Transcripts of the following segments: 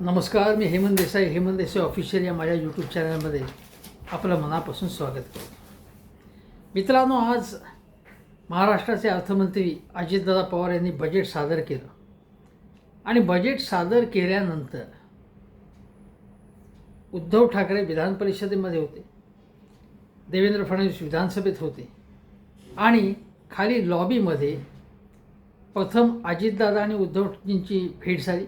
नमस्कार मी हेमंत देसाई हेमंत देसाई ऑफिशियल या माझ्या यूट्यूब चॅनलमध्ये आपलं मनापासून स्वागत करतो. मित्रांनो आज महाराष्ट्राचे अर्थमंत्री अजितदादा पवार यांनी बजेट सादर केलं. आणि बजेट सादर केल्यानंतर उद्धव ठाकरे विधान परिषदेमध्ये होते देवेंद्र फडणवीस विधानसभेत होते आणि खाली लॉबीमध्ये प्रथम अजितदादा आणि उद्धवजींची भेट झाली.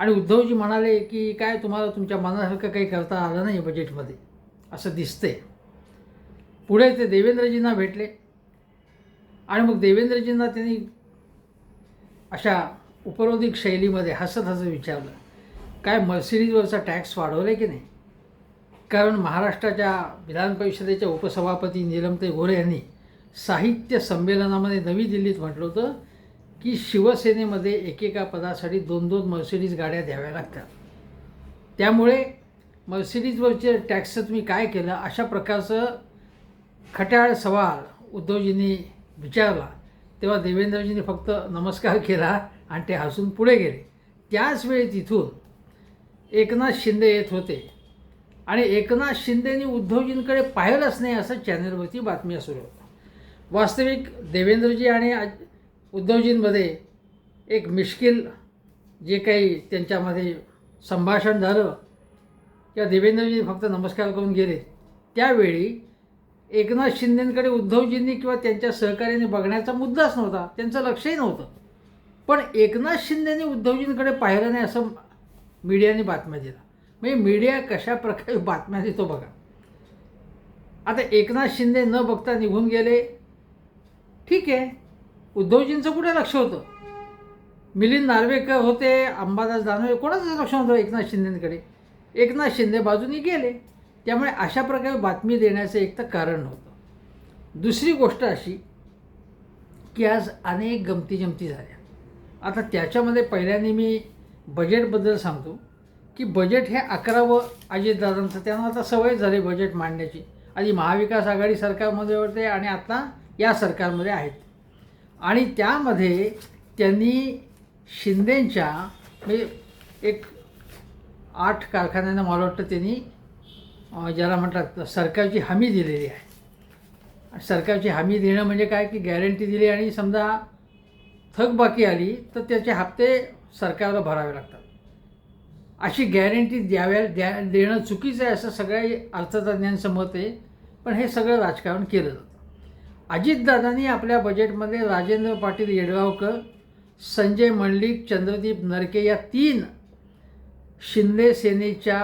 आणि उद्धवजी म्हणाले की काय तुम्हाला तुमच्या मनासारखं काही करता आलं नाही बजेटमध्ये असं दिसते पुढे ते देवेंद्रजींना भेटले. आणि मग देवेंद्रजींना त्यांनी अशा उपरोधिक शैलीमध्ये हसत हसत विचारलं काय मर्सिडीजवरचा टॅक्स वाढवला की नाही? कारण महाराष्ट्राच्या विधान परिषदेच्या उपसभापती निलमते गोरे यांनी साहित्य संमेलनामध्ये नवी दिल्लीत म्हटलं होतं की शिवसेनेमध्ये एकेका पदासाठी दोन दोन मर्सिडीज गाड्या द्याव्या लागतात. त्यामुळे मर्सिडीजवरचे टॅक्सचं तुम्ही काय केलं? अशा प्रकारचं खट्याळ सवाल उद्धवजींनी विचारला. तेव्हा देवेंद्रजींनी फक्त नमस्कार केला आणि ते हसून पुढे गेले. त्याच वेळी तिथून एकनाथ शिंदे येत होते. आणि एकनाथ शिंदेनी उद्धवजींकडे पाहिलंच नाही असं चॅनलवरती बातम्या सुरू होत्या वास्तविक देवेंद्रजी आणि आज- उद्धवजींमध्ये एक मिश्किल जे काही त्यांच्यामध्ये संभाषण झालं किंवा देवेंद्रजी फक्त नमस्कार करून गेले त्यावेळी एकनाथ शिंदेकडे उद्धवजींनी किंवा त्यांच्या सहकार्याने बघण्याचा मुद्दाच नव्हता त्यांचं लक्षही नव्हतं. पण एकनाथ शिंदेने उद्धवजींकडे पाहिलं नाही असं मीडियाने बातम्या दिल्या. म्हणजे मीडिया कशा प्रकारे बातम्या देतो बघा. आता एकनाथ शिंदे न बघता निघून गेले. ठीक आहे. उद्धवजींचं कुठे लक्ष होतं? मिलिंद नार्वेकर होते अंबादास दानवे कोणाचं लक्ष नव्हतं एकनाथ शिंदेकडे? एकनाथ शिंदे बाजूनी गेले. त्यामुळे अशा प्रकारे बातमी देण्याचं एक तर कारण नव्हतं दुसरी गोष्ट अशी की आज अनेक गमती जमती झाल्या. आता त्याच्यामध्ये पहिल्याने मी बजेटबद्दल सांगतो की बजेट हे अकरावं अजितदादांचं त्यांना आता सवय झाली बजेट मांडण्याची. आधी महाविकास आघाडी सरकारमध्ये होते आणि आता या सरकारमध्ये आहेत. आणि त्यामध्ये त्यांनी शिंदेंच्या म्हणजे एक आठ कारखान्यांना मला वाटतं त्यांनी ज्याला म्हणतात सरकारची हमी दिलेली आहे. सरकारची हमी देणं म्हणजे काय की गॅरंटी दिली आणि समजा थकबाकी आली तर त्याचे हप्ते सरकारला भरावे लागतात. अशी गॅरंटी द्याव्या द्या देणं चुकीचं आहे असं सगळ्या अर्थतज्ञांचं मत आहे पण हे सगळं राजकारण केलं जातं अजितदादांनी आपल्या बजेटमध्ये राजेंद्र पाटील येडगावकर संजय मंडलिक चंद्रदीप नरके या तीन शिंदे सेनेच्या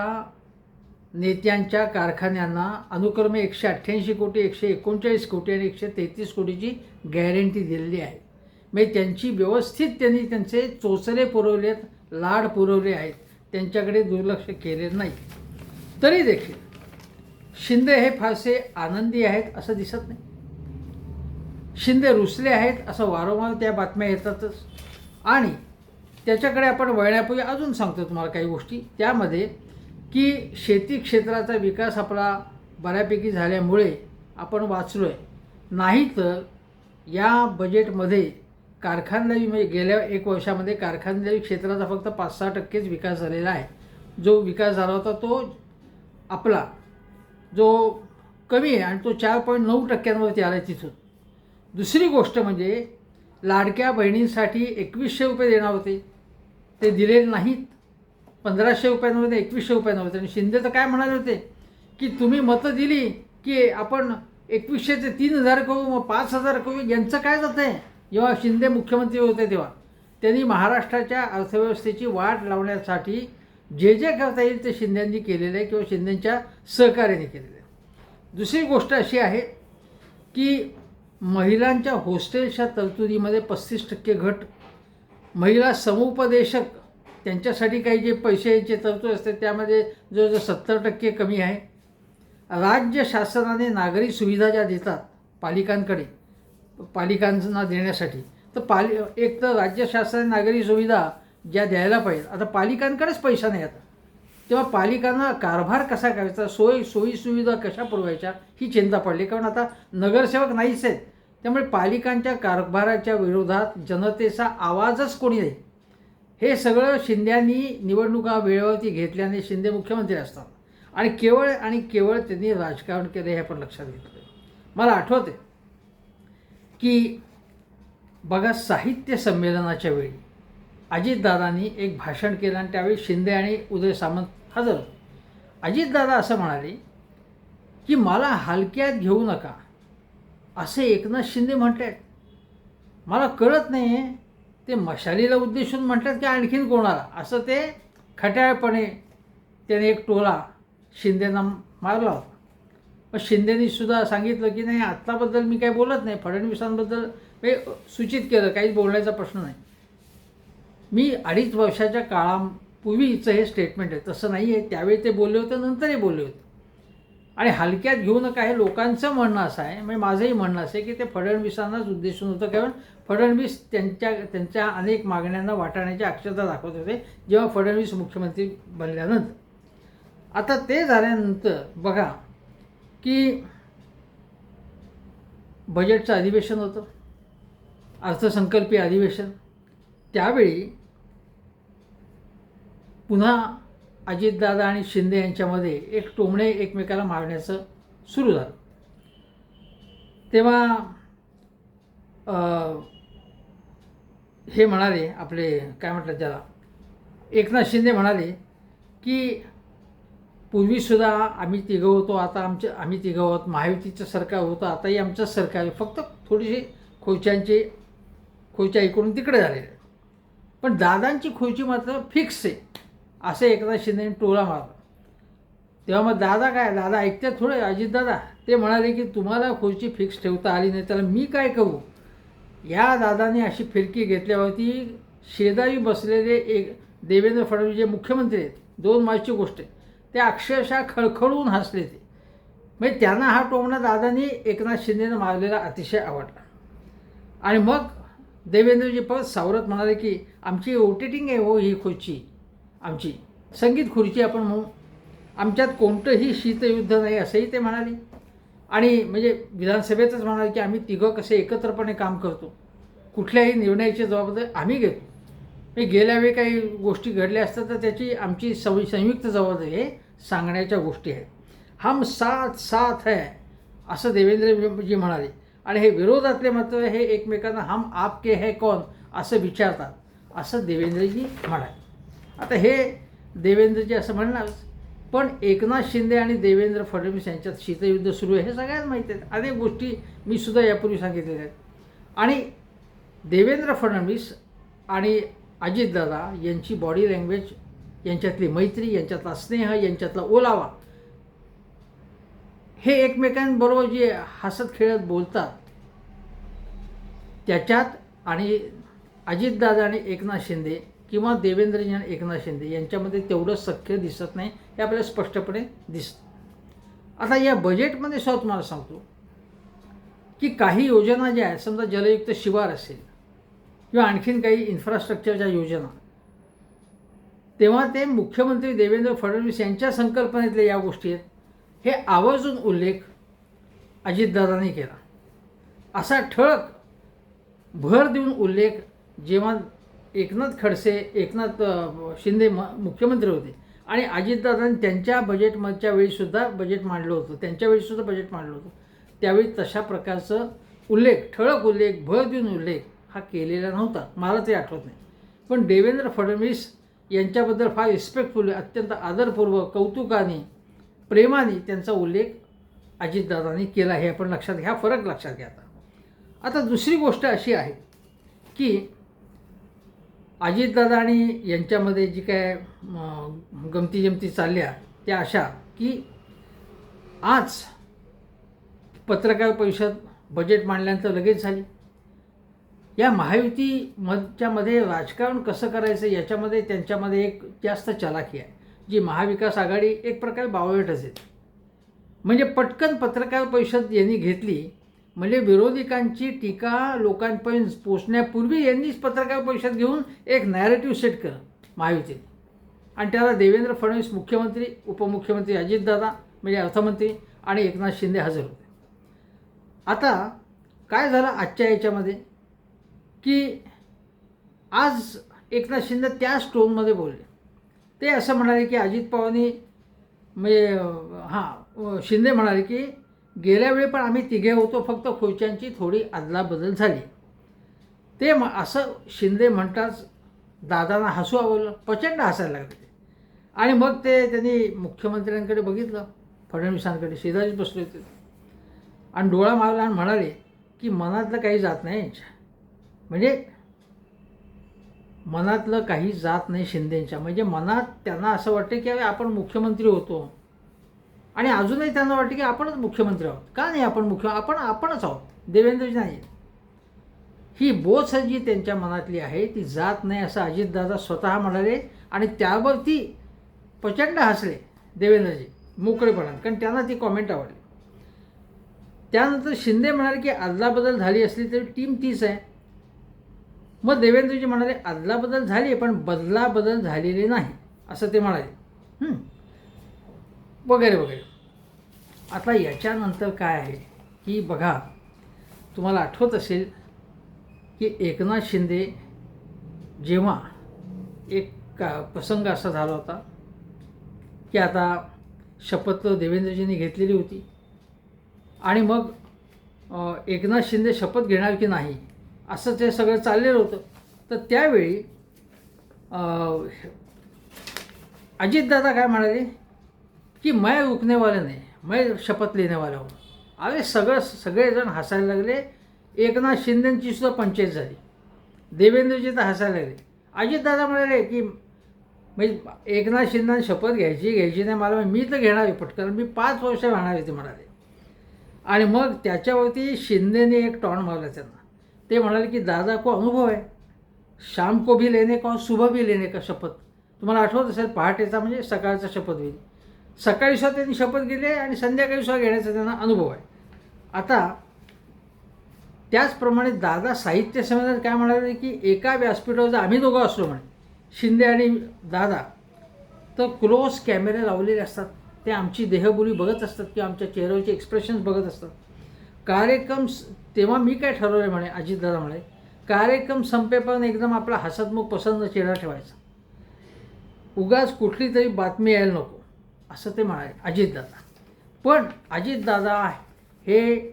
नेत्यांच्या कारखान्यांना अनुक्रमे एकशे अठ्ठ्याऐंशी कोटी एकशे एकोणचाळीस कोटी आणि एकशे तेहतीस कोटीची गॅरंटी दिलेली आहे. म्हणजे त्यांची व्यवस्थित त्यांनी त्यांचे चोचले आहेत लाड पुरवले आहेत. त्यांच्याकडे दुर्लक्ष केले नाही. तरी देखील शिंदे हे फारसे आनंदी आहेत असं दिसत नाही. शिंदे रुसले आहेत असं वारंवार त्या बातम्या येतातच. आणि त्याच्याकडे आपण वळण्यापूर्वी अजून सांगतो तुम्हाला काही गोष्टी. त्यामध्ये की शेती क्षेत्राचा विकास आपला बऱ्यापैकी झाल्यामुळे आपण वाचलो आहे नाहीतर या बजेटमध्ये कारखानदारी म्हणजे गेल्या एक वर्षामध्ये कारखानदारी क्षेत्राचा फक्त पाच सहा टक्केच विकास झालेला आहे. जो विकास झाला होता तो आपला जो कमी आहे आणि तो चार पॉईंट नऊ टक्क्यांवरती आला आहे तिथून. दुसरी गोष्ट म्हणजे लाडक्या बहिणींसाठी एकवीसशे रुपये देणार होते. ते दिलेले नाहीत. पंधराशे रुपयांमध्ये एकवीसशे रुपयांवर होते. आणि शिंदे तर काय म्हणाले होते? की तुम्ही मतं दिली की आपण एकवीसशे ते तीन हजार करू मग पाच हजार करू यांचं काय जातं आहे? जेव्हा शिंदे मुख्यमंत्री होते तेव्हा. त्यांनी महाराष्ट्राच्या अर्थव्यवस्थेची वाढ लावण्यासाठी जे जे करता येईल ते शिंद्यांनी केलेलं आहे किंवा शिंदेंच्या सहकार्याने केलेलं आहे. दुसरी गोष्ट अशी आहे की महिलांच्या हॉस्टेलच्या तरतुदीमध्ये पस्तीस टक्के घट. महिला समुपदेशक त्यांच्यासाठी काही जे पैशाचे तरतूद असते त्यामध्ये जवळजवळ सत्तर टक्के कमी आहे. राज्य शासनाने नागरी सुविधा ज्या देतात पालिकांकडे पालिकांना देण्यासाठी तर पाली एक तर राज्य शासनाने नागरी सुविधा ज्या द्यायला पाहिजे आता पालिकांकडेच पैसा नाही आता. तेव्हा पालिकांना कारभार कसा करायचा सोयी सोयी सुविधा कशा पुरवायच्या ही चिंता पडली. कारण आता नगरसेवक नाहीच आहेत. त्यामुळे पालिकांच्या कारभाराच्या विरोधात जनतेचा आवाजच कोणी नाही. हे सगळं शिंद्यांनी निवडणुका वेळेवरती घेतल्याने शिंदे मुख्यमंत्री असतात. आणि केवळ आणि केवळ त्यांनी राजकारण केलं हे आपण लक्षात घेतलं मला आठवते की बघा साहित्य संमेलनाच्या वेळी अजितदादांनी एक भाषण केलं आणि त्यावेळी शिंदे आणि उदय सामंत हजर. अजितदादा असं म्हणाले की मला हलक्यात घेऊ नका. असे एकनाथ शिंदे म्हटले मला कळत नाही आहे ते मशालीला उद्देशून म्हणतात की आणखीन कोणाला? असं ते खट्याळपणे त्याने एक टोला शिंदेना मारला होता. मग शिंदेनी सुद्धा सांगितलं की नाही आत्ताबद्दल मी काही बोलत नाही. फडणवीसांबद्दल हे सूचित केलं. काहीच बोलण्याचा प्रश्न नाही. मी अडीच वर्षाच्या काळा काळापूर्वीचं हे स्टेटमेंट आहे. तसं नाही आहे त्यावेळी ते बोलले होते नंतरही बोलले होते. आणि हलक्यात घेऊ नका. हे लोकांचं म्हणणं असं आहे. म्हणजे माझंही म्हणणं असं आहे की ते फडणवीसांनाच उद्देशून होतं. कारण फडणवीस त्यांच्या त्यांच्या अनेक मागण्यांना वाटाण्याची अक्षता दाखवत होते जेव्हा फडणवीस मुख्यमंत्री बनल्यानंतर. आता ते झाल्यानंतर बघा की बजेटचं अधिवेशन होतं. अर्थसंकल्पीय अधिवेशन. त्यावेळी पुन्हा अजितदादा आणि शिंदे यांच्यामध्ये एक टोमणे एकमेकाला मारण्याचं सुरू झालं. तेव्हा हे म्हणाले आपले काय म्हटलं त्याला? एकनाथ शिंदे म्हणाले की पूर्वीसुद्धा आम्ही तिघं होतो आता आमचं आम्ही तिघं आहोत. महायुतीचं सरकार होतं आताही आमचं सरकार आहे. फक्त थोडीशी खोच्यांची खोच्या इकडून तिकडे झालेले आहेत. पण दादांची खोची मात्र फिक्स आहे. असं एकदा शिंदेने टोला मारला. तेव्हा मग दादा काय दादा ऐकतात थोडे अजितदादा ते म्हणाले की तुम्हाला खुर्ची फिक्स ठेवता आली नाही त्याला मी काय करू? या दादाने अशी फिरकी घेतल्यावरती शेजारी बसलेले एक देवेंद्र फडणवीस जे मुख्यमंत्री आहेत दोन मार्चची गोष्ट आहे ते अक्षरशः खळखळून हसले ते. म्हणजे त्यांना हा टोमणा दादांनी एकनाथ शिंदेनं मारलेला अतिशय आवडला. आणि मग देवेंद्रजी परत सावरत म्हणाले की आमची ओटेटिंग आहे हो ही खुर्ची. आमची. संगीत खुर्ची आपण म्हणू. आमच्यात कोणतंही शीतयुद्ध नाही असंही ते म्हणाले. आणि म्हणजे विधानसभेतच म्हणाले की आम्ही तिघं कसे एकत्रपणे काम करतो. कुठल्याही निर्णयाची जबाबदारी आम्ही घेतो. मी गेल्या वेळी काही गोष्टी घडल्या असतात तर त्याची आमची सं संयुक्त जबाबदारी हे सांगण्याच्या गोष्टी आहेत. हम साथ साथ है असं देवेंद्रजी म्हणाले. आणि हे विरोधातले मात्र हे एकमेकांना हम आपके है कौन असं विचारतात. असं देवेंद्रजी म्हणाले. आता हे देवेंद्रजी असं म्हणणारच पण एकनाथ शिंदे आणि देवेंद्र फडणवीस यांच्यात शीतयुद्ध सुरू आहे हे सगळ्यात माहिती आहेत. अनेक गोष्टी मी सुद्धा यापूर्वी सांगितलेल्या आहेत. आणि देवेंद्र फडणवीस आणि अजितदादा यांची बॉडी लँग्वेज यांच्यातली मैत्री यांच्यातला स्नेह यांच्यातला ओलावा हे एकमेकांबरोबर जे हसत खेळत बोलतात त्याच्यात आणि अजितदादा आणि एकनाथ शिंदे किंवा देवेंद्रजी आणि एकनाथ शिंदे यांच्यामध्ये तेवढं सख्य दिसत नाही हे आपल्याला स्पष्टपणे दिसतं. आता या बजेटमध्ये सुद्धा तुम्हाला सांगतो की काही योजना ज्या आहेत समजा जलयुक्त शिवार असेल किंवा आणखीन काही इन्फ्रास्ट्रक्चरच्या योजना तेव्हा ते मुख्यमंत्री देवेंद्र फडणवीस यांच्या संकल्पनेतल्या या गोष्टी आहेत. हे आवर्जून उल्लेख अजितदादांनी केला. असा ठळक भर देऊन उल्लेख जेव्हा एकनाथ खडसे एकनाथ शिंदे म मुख्यमंत्री होते. आणि अजितदादांनी त्यांच्या बजेटमधच्या वेळीसुद्धा बजेट मांडलं होतं. त्यांच्या वेळीसुद्धा बजेट मांडलं होतं. त्यावेळी तशा प्रकारचं उल्लेख ठळक उल्लेख भर देऊन उल्लेख हा केलेला नव्हता. मला ते आठवत नाही. पण देवेंद्र फडणवीस यांच्याबद्दल फार रिस्पेक्टफुल अत्यंत आदरपूर्वक कौतुकाने प्रेमाने त्यांचा उल्लेख अजितदादांनी केला हे आपण लक्षात घ्या फरक लक्षात घ्या आता. आता दुसरी गोष्ट अशी आहे की अजितदादा आणि यांच्यामध्ये जी काय गमती जमती चालल्या त्या अशा की आज पत्रकार परिषद बजेट मांडल्यानंतर लगेच झाली. या महायुती मधच्यामध्ये राजकारण कसं करायचं याच्यामध्ये त्यांच्यामध्ये एक जास्त चलाखी आहे. जी महाविकास आघाडी एक प्रकारे बावळटच आहे. म्हणजे पटकन पत्रकार परिषद यांनी घेतली म्हणजे विरोधकांची टीका लोकांपर्यंत पोचण्यापूर्वी यांनीच पत्रकार परिषद घेऊन एक नॅरेटिव्ह सेट केलं महायुतीने. आणि त्याला देवेंद्र फडणवीस मुख्यमंत्री उपमुख्यमंत्री अजितदादा म्हणजे अर्थमंत्री आणि एकनाथ शिंदे हजर होते. आता काय झालं आजच्या याच्यामध्ये? की आज एकनाथ शिंदे त्याच टोनमध्ये बोलले. ते असं म्हणाले की अजित पवारांनी म्हणजे हां शिंदे म्हणाले की गेल्या वेळी पण आम्ही तिघे होतो फक्त खुर्च्यांची थोडी अदलाबदल झाली. ते म असं शिंदे म्हणताच दादांना हसू आवडलं प्रचंड हसायला लागले आणि मग ते त्यांनी मुख्यमंत्र्यांकडे बघितलं फडणवीसांकडे शेजारीच बसले होते. आणि डोळा मारला आणि म्हणाले की मनातलं काही जात नाही यांच्या. म्हणजे मनातलं काही जात नाही शिंदेंच्या. म्हणजे मनात त्यांना असं वाटतं की अरे आपण मुख्यमंत्री होतो. आणि अजूनही त्यांना वाटतं की आपणच मुख्यमंत्री आहोत. का नाही आपण मुख्य आपण आपणच आहोत. देवेंद्रजी नाही ही बोच जी त्यांच्या मनातली आहे. ती जात नाही असं अजितदादा स्वतः म्हणाले आणि त्यावरती प्रचंड हसले देवेंद्रजी मोकळेपणात कारण त्यांना ती कॉमेंट आवडली. त्यानंतर शिंदे म्हणाले की अदलाबदल झाली असली तरी टीम तीच आहे. मग देवेंद्रजी म्हणाले अदलाबदल झाली पण बदलाबदल झालेली नाही. असं ते म्हणाले. वगैरे वगैरे. आता याच्यानंतर काय आहे? की बघा तुम्हाला आठवत असेल की एकनाथ शिंदे जेव्हा एक का प्रसंग असा झाला होता की आता शपथ देवेंद्रजींनी घेतलेली होती आणि मग एकनाथ शिंदे शपथ घेणार की नाही असं ते सगळं चाललेलं होतं. तर त्यावेळी अजितदादा काय म्हणाले? की मैं रुकने वाले नाही मैं शपथ लेने वाला हूँ अरे सगळं सगळेजण हसायला लागले. एकनाथ शिंदेंची सुद्धा पंचायत झाली. देवेंद्रजी तर हसायला लागले. अजितदादा म्हणाले की म्हणजे एकनाथ शिंदे शपथ घ्यायची घ्यायची नाही मला मी तर घेणार आहे पटकन मी पाच वर्ष राहणार आहे ते म्हणाले. आणि मग त्याच्यावरती शिंदेने एक टॉन मारला त्यांना. ते म्हणाले की दादा को अनुभव आहे. शाम को भी लेने का और सुबह भी लेने का शपथ. तुम्हाला आठवत असेल पहाटेचा म्हणजे सकाळचा शपथ होईल. सकाळी सुद्धा त्यांनी शपथ घेतली आहे आणि संध्याकाळी सुद्धा घेण्याचा त्यांना अनुभव आहे. आता त्याचप्रमाणे दादा साहित्य संमेलनात काय म्हणाले की एका व्यासपीठावर जर आम्ही दोघं असलो म्हणे शिंदे आणि दादा तर क्लोज कॅमेरे लावलेले असतात. ते आमची देहबोली बघत असतात किंवा आमच्या चेहऱ्यावरचे एक्सप्रेशन्स बघत असतात. कार्यक्रम तेव्हा मी काय ठरवलं म्हणे अजितदादा म्हणे कार्यक्रम संपेपर्यंत एकदम आपला हसतमुख पसंत चेहरा ठेवायचा. उगाच कुठली तरी बातमी यायला नको. असं ते म्हणाले अजितदादा. पण अजितदादा हे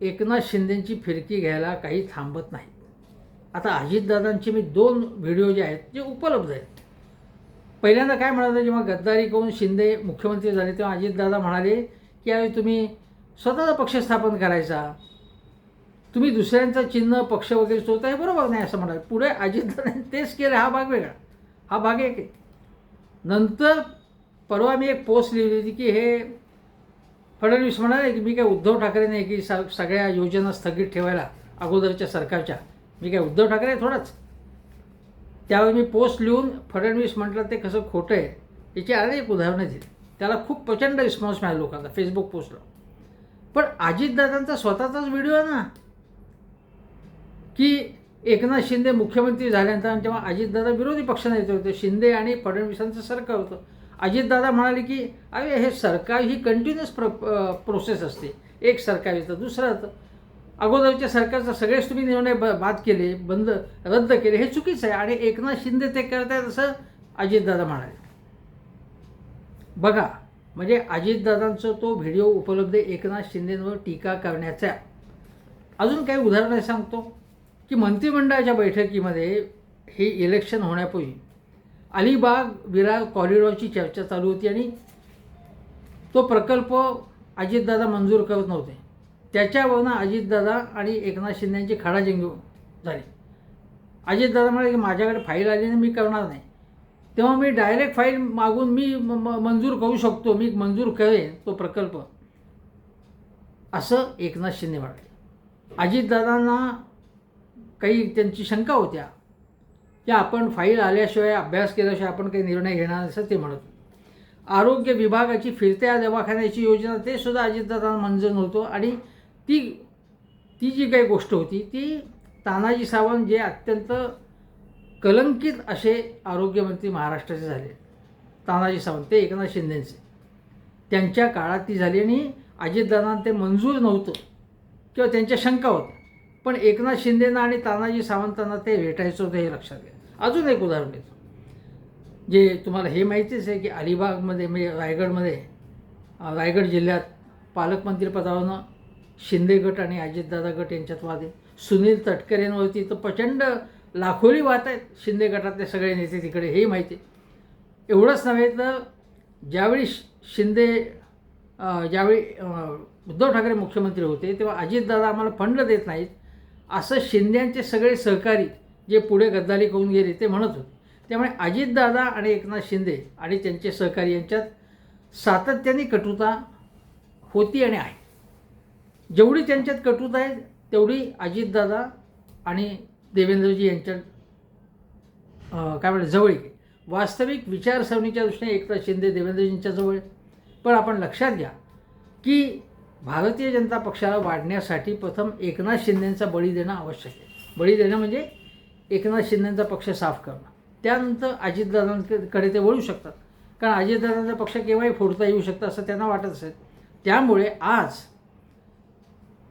एकनाथ शिंदेंची फिरकी घ्यायला काही थांबत नाही आता अजितदादांचे मी दोन व्हिडिओ जे आहेत जे उपलब्ध आहेत. पहिल्यांदा काय म्हणाले जेव्हा गद्दारी करून शिंदे मुख्यमंत्री झाले तेव्हा अजितदादा म्हणाले की यावेळी तुम्ही स्वतःचा पक्ष स्थापन करायचा. तुम्ही दुसऱ्यांचं चिन्ह पक्ष वगैरे सोडता हे बरोबर नाही? असं म्हणाले. पुढे अजितदादांनी तेच केलं हा भाग वेगळा. हा भाग एक आहे. नंतर परवा मी एक पोस्ट लिहिली होती की हे फडणवीस म्हणाले की मी काय उद्धव ठाकरे नाही की स सगळ्या योजना स्थगित ठेवायला अगोदरच्या सरकारच्या. मी काय उद्धव ठाकरे आहे थोडाच. त्यावेळी मी पोस्ट लिहून फडणवीस म्हटलं ते कसं खोटं आहे याची अनेक उदाहरणं दिली. त्याला खूप प्रचंड रिस्पॉन्स मिळाला लोकांचा फेसबुक पोस्टला पण अजितदादांचा स्वतःचाच व्हिडिओ आहे ना की एकनाथ शिंदे मुख्यमंत्री झाल्यानंतर जेव्हा अजितदादा विरोधी पक्षनेते होते. शिंदे आणि फडणवीसांचं सरकार होतं. अजितदादा म्हणाले की अरे हे सरकार ही कंटिन्युअस प्र प्रोसेस असते. एक सरकार येतं दुसरं येतं अगोदरच्या सरकारचा सगळेच तुम्ही निर्णय ब बाद केले बंद रद्द केले हे चुकीचं आहे. आणि एकनाथ शिंदे ते करतायत असं अजितदादा म्हणाले. बघा म्हणजे अजितदादांचा तो व्हिडिओ उपलब्ध आहे एकनाथ शिंदेंवर टीका करण्याचा. अजून काही उदाहरणं सांगतो. की मंत्रिमंडळाच्या बैठकीमध्ये हे इलेक्शन होण्यापूर्वी अलिबाग विरार कॉरिडॉरची चर्चा चालू होती आणि तो प्रकल्प अजितदादा मंजूर करत नव्हते. त्याच्यावरनं अजितदादा आणि एकनाथ शिंदेची खडाजंगी झाली. अजितदादा म्हणाले की माझ्याकडे फाईल आली आणि मी करणार नाही. तेव्हा मी डायरेक्ट फाईल मागून मी म- म- मंजूर करू शकतो मी मंजूर करेन तो प्रकल्प. असं एकनाथ शिंदे म्हणाले. अजितदादांना काही त्यांची शंका होत्या. की आपण फाईल आल्याशिवाय अभ्यास केल्याशिवाय आपण काही निर्णय घेणार असं ते म्हणत आरोग्य विभागाची फिरत्या दवाखान्याची योजना ते सुद्धा अजितदादांना मंजूर नव्हतं. आणि ती ती जी काही गोष्ट होती ती तानाजी सावंत जे अत्यंत कलंकित असे आरोग्यमंत्री महाराष्ट्राचे झाले. तानाजी सावंत ते एकनाथ शिंदेचे. त्यांच्या काळात ती झाली आणि अजितदादांना ते मंजूर नव्हतं. किंवा त्यांच्या शंका होत्या. पण एकनाथ शिंदेना आणि तानाजी सावंतांना ते भेटायचं होतं हे लक्षात घ्या. अजून एक उदाहरण देतो. जे तुम्हाला हे माहितीच आहे की अलिबागमध्ये म्हणजे रायगडमध्ये रायगड जिल्ह्यात पालकमंत्री पदावरनं शिंदे गट आणि अजितदादा गट यांच्यात वाद आहे. सुनील तटकरेंवरती तर प्रचंड लाखोली वाहत आहेत. शिंदे गटातले सगळे नेते तिकडे हे माहिती आहे. एवढंच नव्हे तर ज्यावेळी शि- शिंदे ज्यावेळी उद्धव ठाकरे मुख्यमंत्री होते तेव्हा अजितदादा आम्हाला फंड देत नाहीत. असं शिंद्यांचे सगळे सहकारी जे पुढे गद्दारी करून गेले ते म्हणत होते. त्यामुळे अजितदादा आणि एकनाथ शिंदे आणि त्यांचे सहकारी यांच्यात सातत्याने कटुता होती आणि आहे. जेवढी त्यांच्यात कटुता आहे तेवढी अजितदादा आणि देवेंद्रजी यांच्यात काय म्हणतात जवळीक आहे. वास्तविक विचारसरणीच्या दृष्टीने एकनाथ शिंदे देवेंद्रजींच्या जवळ आहे. पण आपण लक्षात घ्या की भारतीय जनता पक्षाला वाढण्यासाठी प्रथम एकनाथ शिंदेंचा बळी देणं आवश्यक आहे. बळी देणं म्हणजे एकनाथ शिंदेंचा पक्ष साफ करणं. त्यानंतर अजितदादांकडे ते वळू शकतात. कारण अजितदादांचा पक्ष केव्हाही फोडता येऊ शकतं असं त्यांना वाटत असेल. त्यामुळे आज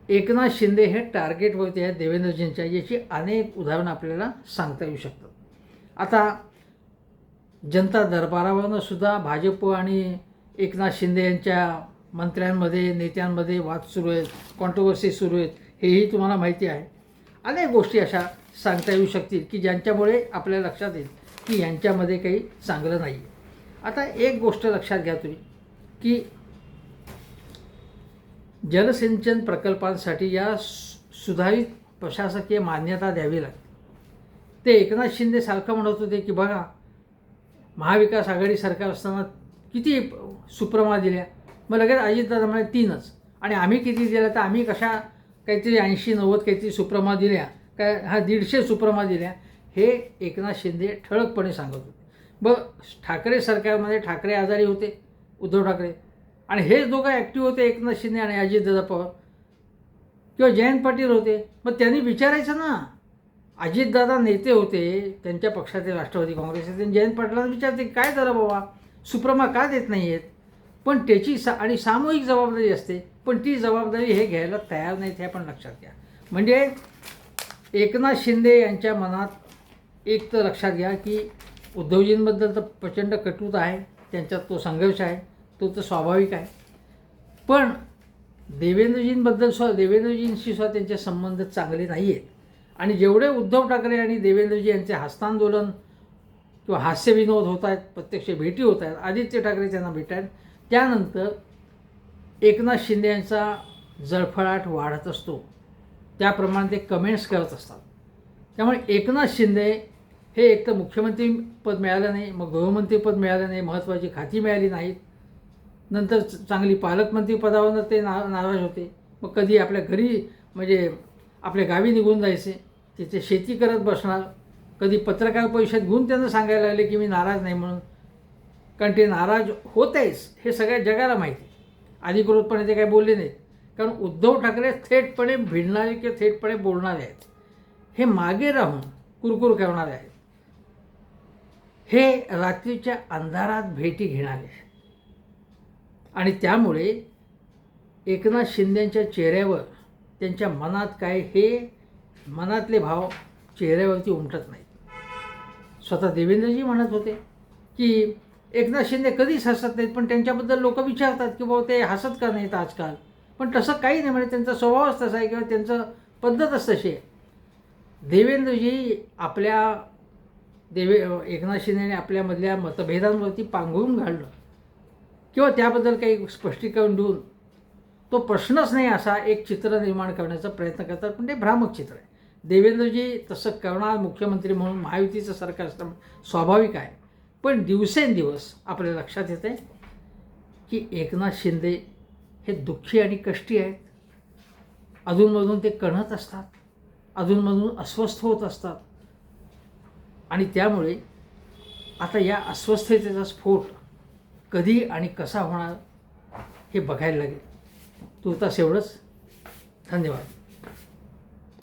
एकनाथ शिंदे हे टार्गेटवरती आहेत देवेंद्रजींच्या याची अनेक उदाहरणं आपल्याला सांगता येऊ शकतात. आता जनता दरबारावरनं सुद्धा भाजप आणि एकनाथ शिंदे यांच्या मंत्र्यांमध्ये नेत्यांमध्ये वाद सुरू आहेत कॉन्ट्रोवर्सी सुरू आहेत हेही तुम्हाला माहिती आहे. अनेक गोष्टी अशा सांगता येऊ शकतील की ज्यांच्यामुळे आपल्या लक्षात येईल की यांच्यामध्ये काही चांगलं नाही आता एक गोष्ट लक्षात घ्या तुम्ही की जलसिंचन प्रकल्पांसाठी या सु- सुधारित प्रशासकीय मान्यता द्यावी लागते. ते एकनाथ शिंदे सारखं म्हणत होते की बघा महाविकास आघाडी सरकार असताना किती सुप्रमा दिल्या. मग लगेच अजितदादा म्हणाले तीनच. आणि आम्ही किती दिल्या तर आम्ही कशा काहीतरी ऐंशी नव्वद काहीतरी सुप्रमा दिल्या. काय हा दीडशे सुप्रमा दिल्या. हे एकनाथ शिंदे ठळकपणे सांगत होते. ब ठाकरे सरकारमध्ये ठाकरे आजारी होते उद्धव ठाकरे. आणि हेच दोघं ॲक्टिव्ह होते एकनाथ शिंदे आणि अजितदादा पवार. किंवा जयंत पाटील होते. मग त्यांनी विचारायचं ना. अजितदादा नेते होते त्यांच्या पक्षाचे राष्ट्रवादी काँग्रेसचे त्यांनी जयंत पाटलांना विचारते काय झालं बाबा? सुप्रमा का देत नाही आहेत पण त्याची सा आणि सामूहिक जबाबदारी असते. पण ती जबाबदारी हे घ्यायला तयार नाहीत हे आपण लक्षात घ्या. म्हणजे एकनाथ शिंदे यांच्या मनात एक तर लक्षात घ्या की उद्धवजींबद्दल तर प्रचंड कटुत आहे त्यांच्यात तो संघर्ष आहे तो तर स्वाभाविक आहे. पण देवेंद्रजींबद्दल स्व देवेंद्रजींशी सुद्धा त्यांचे संबंध चांगले नाही आहेत आणि जेवढे उद्धव ठाकरे आणि देवेंद्रजी यांचे हस्तांदोलन किंवा हास्यविनोद होत आहेत प्रत्यक्ष भेटी होत आहेत आदित्य ठाकरे त्यांना भेट आहेत त्यानंतर एकनाथ शिंदे यांचा जळफळाट वाढत असतो. त्याप्रमाणे ते कमेंट्स करत असतात. त्यामुळे एकनाथ शिंदे हे एक तर मुख्यमंत्री पद मिळालं नाही मग गृहमंत्रीपद मिळालं नाही महत्त्वाची खाती मिळाली नाहीत. नंतर चांगली पालकमंत्री पदावरनं ते ना नाराज होते. मग कधी आपल्या घरी म्हणजे आपल्या गावी निघून जायचे तिथे शेती करत बसणार. कधी पत्रकार परिषद घेऊन त्यांना सांगायला लागले की मी नाराज नाही म्हणून. कारण ते नाराज होतेच हे सगळ्या जगाला माहिती अधिकृतपणे ते काही बोलले नाहीत. कारण उद्धव ठाकरे थेटपणे भिडणारे किंवा थेटपणे बोलणारे आहेत. हे मागे राहून कुरकुर करणारे आहेत. हे रात्रीच्या अंधारात भेटी घेणारे आहेत. आणि त्यामुळे एकनाथ शिंदेंच्या चेहऱ्यावर त्यांच्या मनात काय हे मनातले भाव चेहऱ्यावरती उमटत नाहीत. स्वतः देवेंद्रजी म्हणत होते की एकनाथ शिंदे कधीच हसत नाहीत पण त्यांच्याबद्दल लोक विचारतात की बाबा ते हसत का नाहीत आजकाल? पण तसं काही नाही म्हणजे त्यांचा स्वभावच तसा आहे किंवा त्यांचं पद्धतच तशी आहे. देवेंद्रजी आपल्या देवे एकनाथ शिंदेने आपल्यामधल्या मतभेदांवरती पांघरून घालणं किंवा त्याबद्दल काही स्पष्टीकरण देऊन तो प्रश्नच नाही असा एक चित्र निर्माण करण्याचा प्रयत्न करतात पण ते भ्रामक चित्र आहे. देवेंद्रजी तसं करणार मुख्यमंत्री म्हणून महायुतीचं सरकार असणं स्वाभाविक आहे. पण दिवसेंदिवस आपल्या लक्षात येते की एकनाथ शिंदे हे दुःखी आणि कष्टी आहेत. अधूनमधून ते कणत असतात. अधूनमधून अस्वस्थ होत असतात. आणि त्यामुळे आता या अस्वस्थतेचा स्फोट कधी आणि कसा होणार हे बघायला लागेल. तुर्तास एवढंच. धन्यवाद.